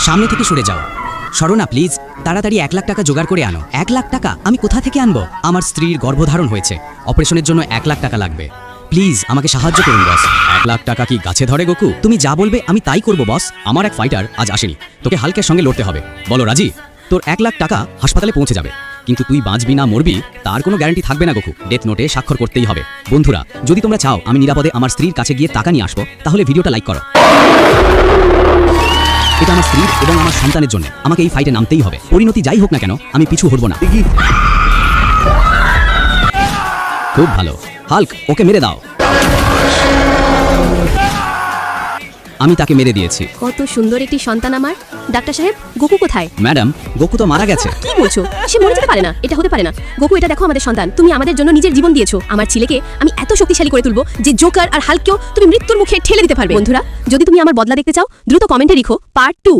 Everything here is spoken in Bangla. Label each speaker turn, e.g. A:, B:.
A: সামনে থেকে সরে যাও। সরো না প্লিজ তাড়াতাড়ি এক লাখ টাকা জোগাড় করে আনো। এক লাখ টাকা? আমি কোথা থেকে আনব? আমার স্ত্রীর গর্ভধারণ হয়েছে। অপারেশনের জন্য এক লাখ টাকা লাগবে। প্লিজ আমাকে সাহায্য করুন বস এক লাখ টাকা কি গাছে ধরে, গোকু? তুমি যা বলবে, আমি তাই করব বস আমার এক ফাইটার আজ আসেনি। তোকে হালকের সঙ্গে লড়তে হবে। বলো, রাজি? তোর এক লাখ টাকা হাসপাতালে পৌঁছে যাবে। কিন্তু তুই বাঁচবি না, মরবি, তার কোনো গ্যারান্টি থাকবে না, গোকু। ডেথ নোটে স্বাক্ষর করতেই হবে। বন্ধুরা, যদি তোমরা চাও আমি নিরাপদে আমার স্ত্রীর কাছে গিয়ে টাকা নিয়ে আসব, তাহলে ভিডিওটা লাইক করো। স্ত্রীর এবং আমার সন্তানের জন্য। আমাকে এই ফাইটে নামতেই হবে। পরিণতি যাই হোক না কেন আমি পিছু হটব না। খুব ভালো। হাল্ক ওকে মেরে দাও। আমি তাকে মেরে দিয়েছি।
B: কত সুন্দর একটি সন্তান আমার। ডাক্তার সাহেব গোকু কোথায়?
A: ম্যাডাম গোকু তো মারা গেছে।
B: কি বলছো? সে মরে যেতে পারে না। এটা হতে পারে না। গোকু এটা দেখো আমাদের সন্তান। তুমি আমাদের জন্য নিজের জীবন দিয়েছ। আমার ছেলেকে আমি এত শক্তিশালী করে তুলবো যে জোকার আর হালকেও তুমি মৃত্যুর মুখে ঠেলে দিতে পারবে। বন্ধুরা যদি তুমি আমার বদলা দেখতে চাও দ্রুত কমেন্টে লিখো পার্ট টু